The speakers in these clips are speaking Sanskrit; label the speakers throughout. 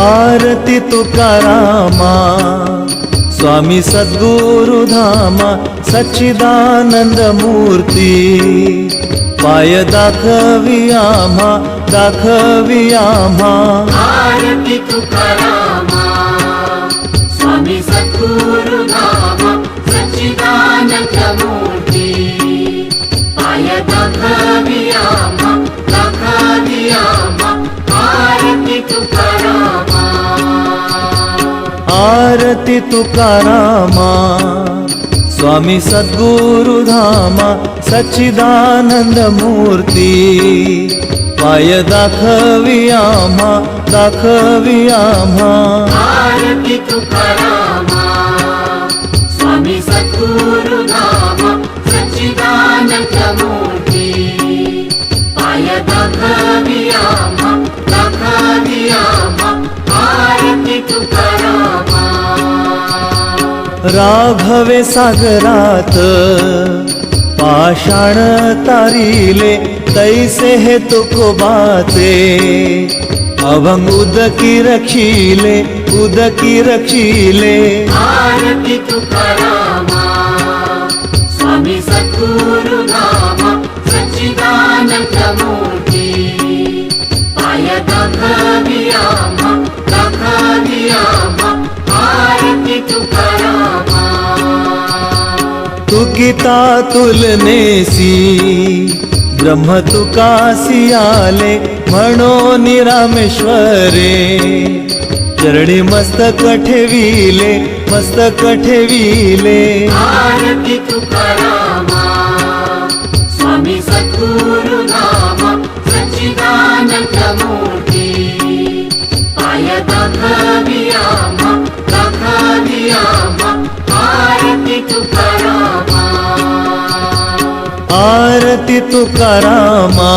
Speaker 1: आरती तुकारामा स्वामी सद्गुरुधामा सच्चिदानंद मूर्ती पाय दाखवी आम्हा दाखवी आम्हा
Speaker 2: आरती तुकारामा कोटि तुकारामा
Speaker 1: स्वामी सद्गुरुधामा सच्चिदानंद मूर्ति पाय
Speaker 2: दाखवियामा दाखवियामा। आरती तुकारामा।
Speaker 1: राघवे सागरात। पाषाण तारिले तैसे हे तुकोबाचे अभंग उदकी रक्षिले उदकी रखीले
Speaker 2: आरती तुकारामा
Speaker 1: गीता तुलनेसी ब्रह्म तुकासी आले म्हणो निरामेश्वरे. चरणी मस्तक ठेविले मस्तक ठेविले.
Speaker 2: तुकारामा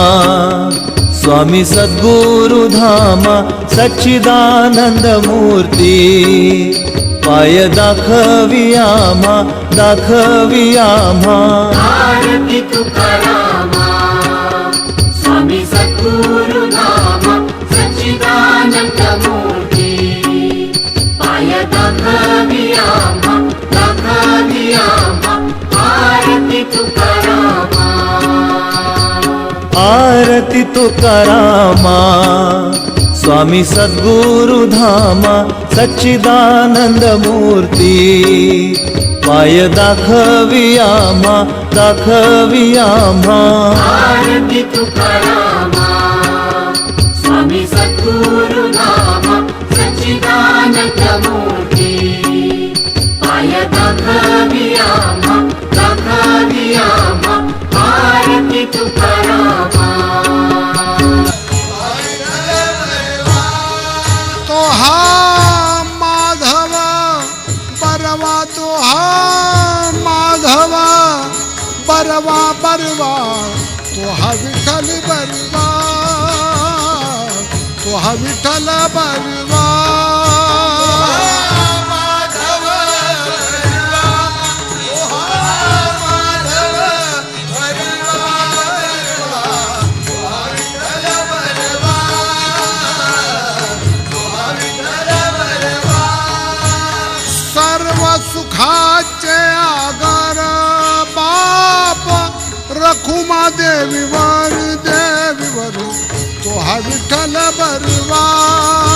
Speaker 2: स्वामी
Speaker 1: सद्गुरुधामा सच्चिदानंद मूर्ती। पाय दाखवी आम्हा
Speaker 2: करती तुकारामा स्वामी
Speaker 1: सद्गुरुधामा सच्चिदानन्द मूर्ति. पाय
Speaker 2: दाखवियामा दाखवियामा. आरती तुकारामा
Speaker 3: बरवा बरवा तो हा विठ्ठल बरवा तो हा विठ्ठल बरवा દેવી વાર દેવી વરું તો હા વિઠ્ઠલ બરવા